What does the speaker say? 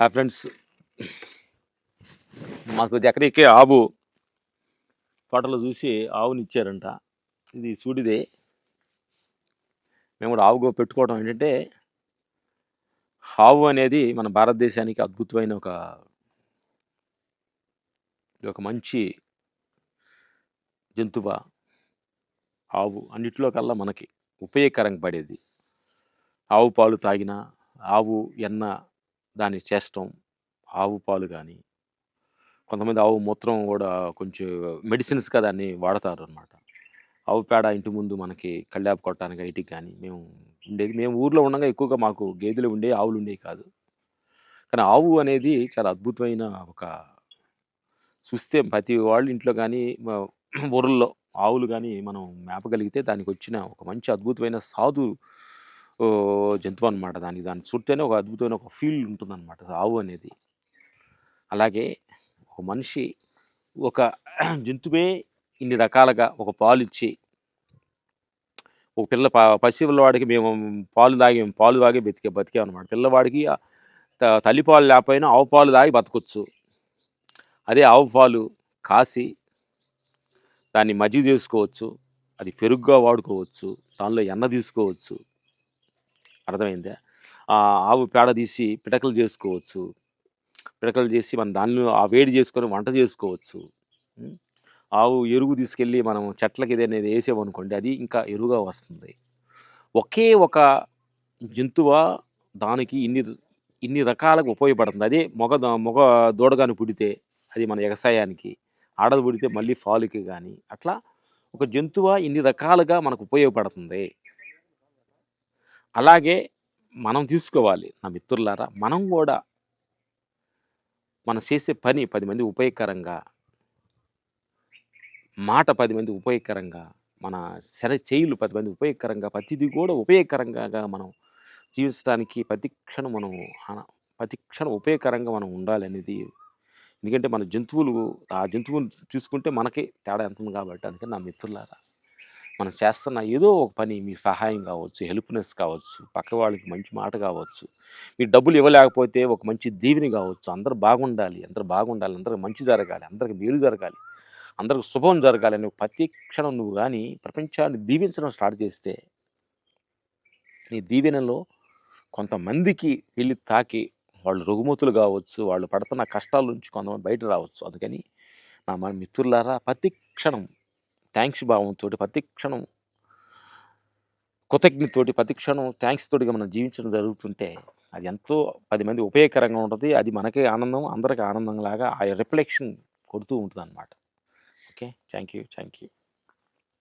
హా ఫ్రెండ్స్. మాకు ఎక్కడికే ఆవు. ఫోటోలో చూసి ఆవుని ఇచ్చారంట ఇది సూడిదే మేము కూడా ఆవుగా పెట్టుకోవడం ఏంటంటే ఆవు అనేది మన భారతదేశానికి అద్భుతమైన ఒక ఒక మంచి జంతువ. ఆవు అన్నిటిలో కల్లా మనకి ఉపయోగకరంగా పడేది. ఆవు పాలు తాగిన ఆవు ఎన్న దాన్ని చేస్తాం. ఆవు పాలు కానీ కొంతమంది ఆవు మూత్రం కూడా కొంచెం మెడిసిన్స్గా దాన్ని వాడతారు అనమాట ఆవు పేడ ఇంటి ముందు మనకి కళ్ళాపు కొట్టడానికి ఐటికి కానీ మేము ఉండేది మేము ఊర్లో ఉండగా ఎక్కువగా మాకు గేదెలు ఉండే ఆవులు ఉండేవి కాదు. కానీ ఆవు అనేది చాలా అద్భుతమైన ఒక చూస్తే ప్రతి వాళ్ళ ఇంట్లో కానీ ఊర్లో ఆవులు కానీ మనం మేపగలిగితే దానికి వచ్చిన ఒక మంచి అద్భుతమైన సాధు జంతువు అనమాట దానికి. దాన్ని చుట్టేనే ఒక అద్భుతమైన ఒక ఫీల్ ఉంటుందన్నమాట ఆవు అనేది. అలాగే ఒక మనిషి ఒక జంతువే ఇన్ని రకాలుగా ఒక పాలు ఇచ్చి ఒక పిల్ల పసిపిల్లవాడికి మేము పాలు తాగి పాలు తాగి బతికే బతికామన్నమాట పిల్లవాడికి త- తల్లి పాలు లేకపోయినా ఆవు పాలు తాగి బతకొచ్చు. అదే ఆవు పాలు కాసి దాన్ని మజ్జిగ చేసుకోవచ్చు. అది పెరుగుగా వాడుకోవచ్చు. దానిలో ఎన్న తీసుకోవచ్చు. అర్థమైందా? ఆ ఆవు పేడ తీసి పిడకలు చేసుకోవచ్చు. పిడకలు చేసి మనం దానిలో ఆ వేడి చేసుకొని వంట చేసుకోవచ్చు. ఆవు ఎరువు తీసుకెళ్ళి మనం చెట్లకి ఏదైనా వేసామనుకోండి అది ఇంకా ఎరువుగా వస్తుంది. ఒకే ఒక జంతువ దానికి ఇన్ని ఇన్ని రకాలకు ఉపయోగపడుతుంది. అదే మొగ మొగ దూడగాను పుడితే అది మన వ్యవసాయానికి ఆడది పుడితే మళ్ళీ ఫాలుకి కానీ అట్లా ఒక జంతువ ఇన్ని రకాలుగా మనకు ఉపయోగపడుతుంది. అలాగే మనం తీసుకోవాలి నా మిత్రులారా మనం కూడా మనం చేసే పని పది మంది ఉపయోగకరంగా మాట పది మంది ఉపయోగకరంగా మన శర చేయులు పది మంది ఉపయోగకరంగా ప్రతిదీ కూడా ఉపయోగకరంగా మనం జీవించడానికి ప్రతి క్షణం మనం ప్రతి క్షణం ఉపయోగకరంగా మనం ఉండాలి అనేది. ఎందుకంటే మన జంతువులు ఆ జంతువులు తీసుకుంటే మనకే తేడా ఎంత ఉంది కాబట్టి అందుకని నా మిత్రులారా. మనం చేస్తున్న ఏదో ఒక పని మీ సహాయం కావచ్చు హెల్ప్నెస్ కావచ్చు పక్క వాళ్ళకి మంచి మాట కావచ్చు మీ డబ్బులు ఇవ్వలేకపోతే ఒక మంచి దీవెని కావచ్చు అందరు బాగుండాలి అందరు బాగుండాలి అందరికి మంచి జరగాలి అందరికి మేలు జరగాలి అందరికి శుభం జరగాలి అని ప్రతి క్షణం నువ్వు కానీ ప్రపంచాన్ని దీవించడం స్టార్ట్ చేస్తే నీ దీవెనలో కొంతమందికి వెళ్ళి తాకి వాళ్ళు రుగుమతులు కావచ్చు వాళ్ళు పడుతున్న కష్టాల నుంచి కొంతమంది బయట రావచ్చు. అందుకని నా మన మిత్రులారా ప్రతి క్షణం థ్యాంక్స్ భావంతో ప్రతి క్షణం కృతజ్ఞతతోటి ప్రతి క్షణం థ్యాంక్స్ తోటిగా మనం జీవించడం జరుగుతుంటే అది ఎంతో పది మంది ఉపయోగకరంగా ఉంటుంది. అది మనకే ఆనందం అందరికీ ఆనందం లాగా ఆ రిఫ్లెక్షన్ కొడుతూ ఉంటుంది అనమాట okay thank you thank you